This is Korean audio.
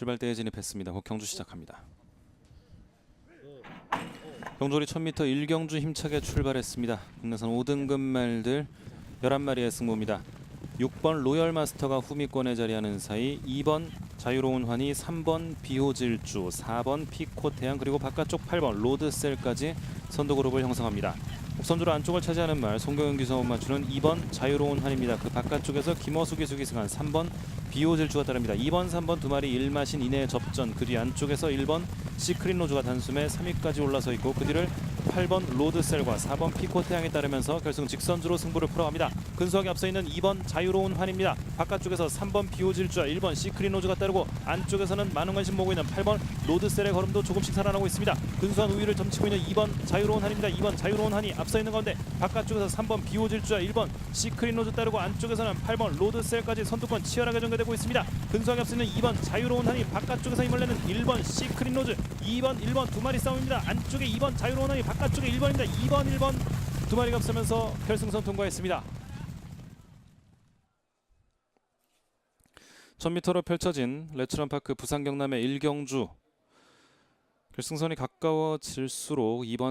출발대에 진입했습니다. 곧 경주 시작합니다. 경주리 1000m 1경주 힘차게 출발했습니다. 국내선 5등급 말들 11마리의 승부입니다. 6번 로열 마스터가 후미권에 자리하는 사이 2번 자유로운 환희, 3번 비호질주, 4번 피코 태양 그리고 바깥쪽 8번 로드셀까지 선두 그룹을 형성합니다. 선주로 안쪽을 차지하는 말 송경영 기사원 맞추는 2번 자유로운 환입니다. 그 바깥쪽에서 김어수 기수 기승한 3번 비오질주가 따릅니다. 2번, 3번 두 마리 1마신 이내 접전 그 뒤 안쪽에서 1번 시크릿 로즈가 단숨에 3위까지 올라서 있고 그 뒤를 8번 로드셀과 4번 피코태양에 따르면서 결승 직선주로 승부를 풀어갑니다. 근소하게 앞서 있는 2번 자유로운 환입니다. 바깥쪽에서 3번 비오질주와 1번 시크릿 로즈가 따르고 안쪽에서는 많은 관심 모으고 있는 8번 로드셀의 걸음도 조금씩 살아나고 있습니다. 근소한 우위를 점치고 있는 2번 자유로운 한입니다. 2번 자유로운 한이 앞서 있는 가운데 바깥쪽에서 3번 비오질주와 1번 시크릿 로즈 따르고 안쪽에서는 8번 로드셀까지 선두권 치열하게 전개되고 있습니다. 근소하게 앞서 있는 2번 자유로운 한이 바깥쪽에서 힘을 내는 1번 시크릿 로즈 2번 1번 두 마리 싸움입니다. 안쪽에 2번 자유로운 한이 바깥 쪽에 1번입니다. 2번 1번 두 마리가 앞서면서 결승선 통과했습니다. 1000m로 펼쳐진 레츠런파크 부산 경남의 1경주 결승선이 가까워질수록 2번